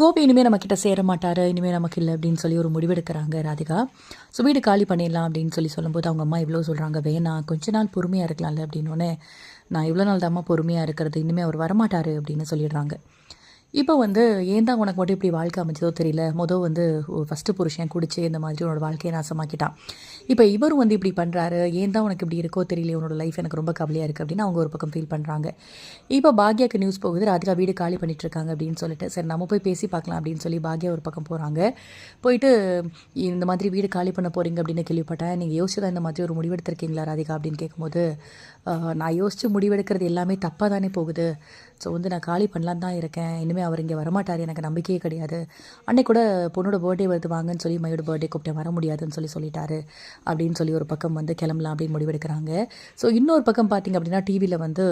கோபி இனிமேல் நம்மக்கிட்ட சேர மாட்டார் இனிமேல் நமக்கு இல்லை அப்படின்னு சொல்லி ஒரு முடிவெடுக்கிறாங்க ராதிகா. ஸோ வீடு காலி பண்ணிடலாம் அப்படின்னு சொல்லி சொல்லும்போது அவங்க அம்மா இவ்வளோ சொல்கிறாங்க வேணாம் கொஞ்ச நாள் பொறுமையாக இருக்கலாம்ல அப்படின்னு நான் இவ்வளோ நாள் தாம்மா பொறுமையாக இருக்கிறது இனிமேல் அவர் வரமாட்டார் அப்படின்னு சொல்லிடுறாங்க. இப்போ வந்து ஏன் தான் உனக்கு மட்டும் இப்படி வாழ்க்கை அமைச்சதோ தெரியல? மொதல் வந்து ஃபஸ்ட்டு புருஷன் குடிச்சு இந்த மாதிரி உன்னோட வாழ்க்கையை நாசமாக்கிட்டான். இப்போ இவரும் வந்து இப்படி பண்ணுறாரு ஏன் தான் உனக்கு இப்படி இருக்கோ தெரியல உன்னோட லைஃப் எனக்கு ரொம்ப கவலையாக இருக்குது அப்படின்னு அவங்க ஒரு பக்கம் ஃபீல் பண்ணுறாங்க இப்போ பாக்யாக்கு நியூஸ் போகுது. ராதிகா வீடு காலி பண்ணிட்டு இருக்காங்க அப்படின்னு சொல்லிட்டு. சரி நம்ம போய் பேசி பார்க்கலாம் அப்படின்னு சொல்லி பாக்யா ஒரு பக்கம் போகிறாங்க போயிட்டு இந்த மாதிரி வீடு காலி பண்ண போகிறீங்க அப்படின்னு கேள்விப்பட்டேன். நீங்கள் யோசிச்சு தான் இந்த மாதிரி ஒரு முடிவெடுத்திருக்கீங்களா ராதிகா அப்படின்னு கேட்கும்போது நான் யோசித்து முடிவெடுக்கிறது எல்லாமே தப்பாக தானே போகுது. ஸோ வந்து நான் காலி பண்ணலான்னு தான் இருக்கேன். இனிமேல் அவர் இங்கே வரமாட்டார் எனக்கு நம்பிக்கையே கிடையாது. அன்னைக்கு கூட பொண்ணோட பர்த்டே வருது வாங்கன்னு சொல்லி மையோட பர்த்டே கூப்பிட்டேன் வர முடியாதுன்னு சொல்லி சொல்லிட்டாரு அப்படின்னு சொல்லி ஒரு பக்கம் வந்து கிளம்பலாம் அப்படின்னு முடிவெடுக்கிறாங்க. ஸோ இன்னொரு பக்கம் பார்த்தீங்க அப்படின்னா டிவியில் வந்து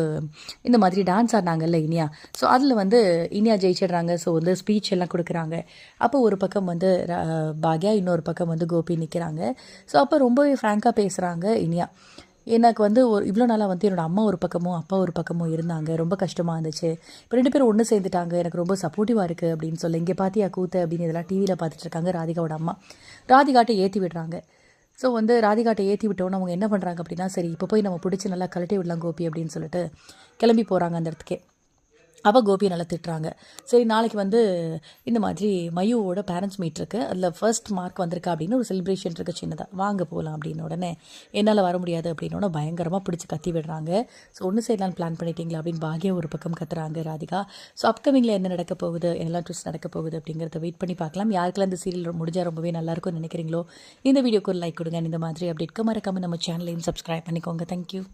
இந்த மாதிரி டான்ஸ் ஆடினாங்கல்ல இனியா. ஸோ அதில் வந்து இனியா ஜெயிச்சிடுறாங்க. ஸோ வந்து ஸ்பீச் எல்லாம் கொடுக்குறாங்க. அப்போ ஒரு பக்கம் வந்து பாக்யா இன்னொரு பக்கம் வந்து கோபி நிற்கிறாங்க ஸோ அப்போ ரொம்பவே ஃப்ராங்காக பேசுகிறாங்க இனியா. எனக்கு வந்து ஒரு இவ்வளோ நாளாக வந்து என்னோட அம்மா ஒரு பக்கமும் அப்பா ஒரு பக்கமும் இருந்தாங்க. ரொம்ப கஷ்டமாக இருந்துச்சு. இப்போ ரெண்டு பேரும் ஒன்று சேர்ந்துட்டாங்க. எனக்கு ரொம்ப சப்போர்ட்டிவாக இருக்குது அப்படின்னு சொல்லி இங்கே பார்த்தியா கூத்து அப்படின்னு இதெல்லாம் டிவியில் பார்த்துட்டு இருக்காங்க ராதிகாவோட அம்மா. ராதிகாட்டை ஏற்றி விடுறாங்க. ஸோ வந்து ராதிகாட்டை ஏற்றி விட்டோன்னு அவங்க என்ன பண்ணுறாங்க அப்படின்னா சரி இப்போ போய் நம்ம பிடிச்சி நல்லா கழட்டி விடலாம் கோபி அப்படின்னு சொல்லிட்டு கிளம்பி போகிறாங்க அந்த இடத்துக்கே. அப்போ கோபியை நல்லா திட்டுறாங்க. சரி நாளைக்கு வந்து இந்த மாதிரி மயுவோட பேரண்ட்ஸ் மீட் இருக்கு. அதில் ஃபர்ஸ்ட் மார்க் வந்திருக்கா அப்படின்னு ஒரு செலிப்ரேஷன் இருக்குது சின்னதாக வாங்க போகலாம் அப்படின்னு உடனே என்னால் வர முடியாது அப்படின்னு பயங்கரமாக பிடிச்சி கத்தி விடுறாங்க. ஸோ ஒன்று செய்யலான்னு பிளான் பண்ணிட்டீங்களா அப்படின்னு பாகியா ஒரு பக்கம் கத்துறாங்க ராதிகா. ஸோ அப்கமிங்கில் என்ன நடக்க போகுது? என்னெல்லாம் ட்விஸ்ட் நடக்க போகுது அப்படிங்கிறத வெயிட் பண்ணி பார்க்கலாம். யாருக்கெல்லாம் இந்த சீரியல் முடிஞ்சால் ரொம்பவே நல்லாயிருக்கும்னு நினைக்கிறீங்களோ இந்த வீடியோக்கு ஒரு லைக் கொடுங்க. இந்த மாதிரி அப்டேட்க்கு மறக்காமல் நம்ம சேனலையும் சப்ஸ்கிரைப் பண்ணிக்கோங்க. தேங்க்யூ